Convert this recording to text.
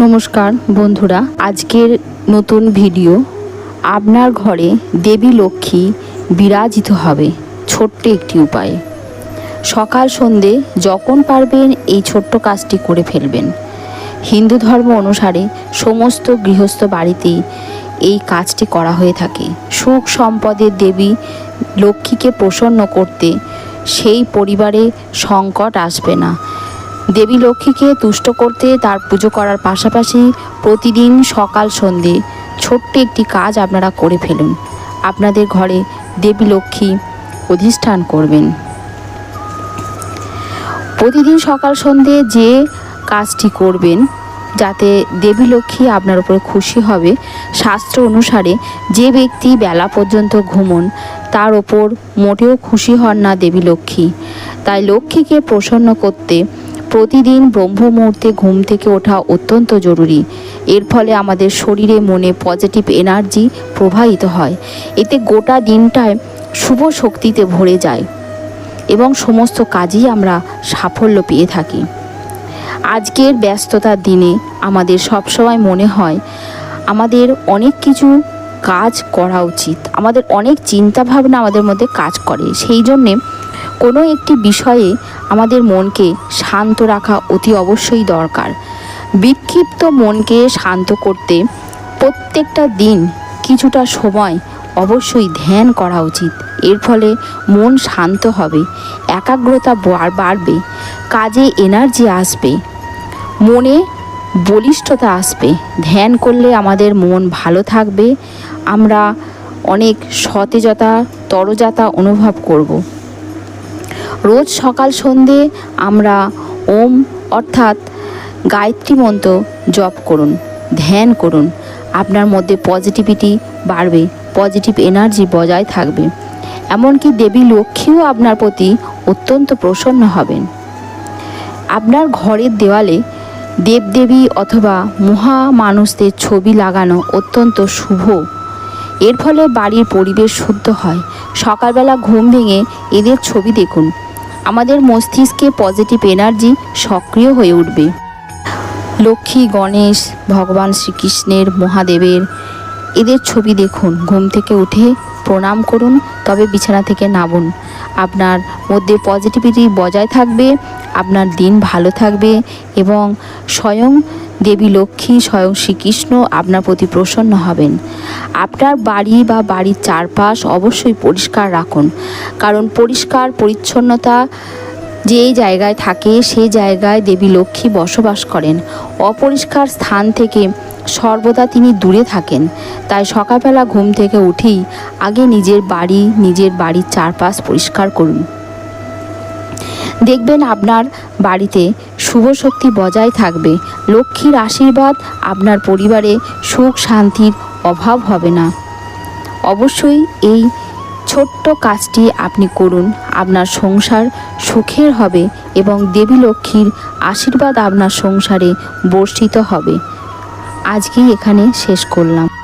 নমস্কার বন্ধুরা, আজকের নতুন ভিডিও। আপনার ঘরে দেবী লক্ষ্মী বিরাজিত হবে ছোট্ট একটি উপায়ে। সকাল সন্ধে যখন পারবেন এই ছোট্ট কাজটি করে ফেলবেন। হিন্দু ধর্ম অনুসারে সমস্ত গৃহস্থ বাড়িতেই এই কাজটি করা হয়ে থাকে। সুখ সম্পদের দেবী লক্ষ্মীকে প্রসন্ন করতে সেই পরিবারে সংকট আসবে না। দেবী লক্ষ্মীকে তুষ্ট করতে তার পুজো করার পাশাপাশি প্রতিদিন সকাল সন্ধে ছোট্ট একটি কাজ আপনারা করে ফেলুন। আপনাদের ঘরে দেবী লক্ষ্মী অধিষ্ঠান করবেন। প্রতিদিন সকাল সন্ধে যে কাজটি করবেন, যাতে দেবী লক্ষ্মী আপনার উপরে খুশি হবে, শাস্ত্র অনুসারে যে ব্যক্তি বেলা পর্যন্ত ঘুমন, তার ওপর মোটেও খুশি হন না দেবী লক্ষ্মী। তাই লক্ষ্মীকে প্রসন্ন করতে প্রতিদিন ব্রহ্ম মুহূর্তে ঘুম থেকে ওঠা অত্যন্ত জরুরি। এর ফলে আমাদের শরীরে মনে পজিটিভ এনার্জি প্রবাহিত হয়। এতে গোটা দিনটায় শুভ শক্তিতে ভরে যায় এবং সমস্ত কাজেই আমরা সাফল্য পেয়ে থাকি। আজকের ব্যস্ততার দিনে আমাদের সবসময় মনে হয়, আমাদের অনেক কিছু কাজ করা উচিত। আমাদের অনেক চিন্তা ভাবনা আমাদের মধ্যে কাজ করে। সেই জন্যে কোনো একটি বিষয়ে আমাদের মনকে শান্ত রাখা অতি অবশ্যই দরকার। বিক্ষিপ্ত মনকে শান্ত করতে প্রত্যেকটা দিন কিছুটা সময় অবশ্যই ধ্যান করা উচিত। এর ফলে মন শান্ত হবে, একাগ্রতা বাড়বে, কাজে এনার্জি আসবে, মনে বলিষ্ঠতা আসবে। ধ্যান করলে আমাদের মন ভালো থাকবে, আমরা অনেক সতেজতা, তরজাতা অনুভব করব। রোজ সকাল সন্ধে আমরা ওম অর্থাৎ গায়ত্রী মন্ত্র জপ করুন, ধ্যান করুন। আপনার মধ্যে পজিটিভিটি বাড়বে পজিটিভ এনার্জি বজায় থাকবে। এমনকি দেবী লক্ষ্মীও আপনার প্রতি অত্যন্ত প্রসন্ন হবেন। আপনার ঘরের দেওয়ালে দেবদেবী অথবা মহা মানুষদের ছবি লাগানো অত্যন্ত শুভ। এর ফলে বাড়ির পরিবেশ শুদ্ধ হয়। সকালবেলা ঘুম ভেঙে এদের ছবি দেখুন। আমাদের মস্তিষ্কে পজিটিভ এনার্জি সক্রিয় হয়ে উঠবে। লক্ষ্মী গণেশ ভগবান শ্রীকৃষ্ণের মহাদেবের এদের ছবি দেখুন। ঘুম থেকে উঠে প্রণাম করুন, তবে বিছানা থেকে নামুন। আপনার মধ্যে পজিটিভিটি বজায় থাকবে, আপনার দিন ভালো থাকবে এবং স্বয়ং দেবী লক্ষ্মী, স্বয়ং শ্রীকৃষ্ণ আপনার প্রতি প্রসন্ন হবেন। আপনার বাড়ি বা বাড়ির চারপাশ অবশ্যই পরিষ্কার রাখুন। কারণ পরিষ্কার, পরিচ্ছন্নতা যে জায়গায় থাকে, সেই জায়গায় দেবী লক্ষ্মী বসবাস করেন। অপরিষ্কার স্থান থেকে সর্বদা তিনি দূরে থাকেন। তাই সকালবেলা ঘুম থেকে উঠেই আগে নিজের বাড়ি, নিজের বাড়ির চারপাশ পরিষ্কার করুন। দেখবেন আপনার বাড়িতে শুভ শক্তি বজায় থাকবে। লক্ষ্মীর আশীর্বাদ আপনার পরিবারে সুখ শান্তির অভাব হবে না। অবশ্যই এই ছোট্ট কাজটি আপনি করুন। আপনার সংসার সুখের হবে এবং দেবী লক্ষ্মীর আশীর্বাদ আপনার সংসারে বর্ষিত হবে। আজকেই এখানে শেষ করলাম।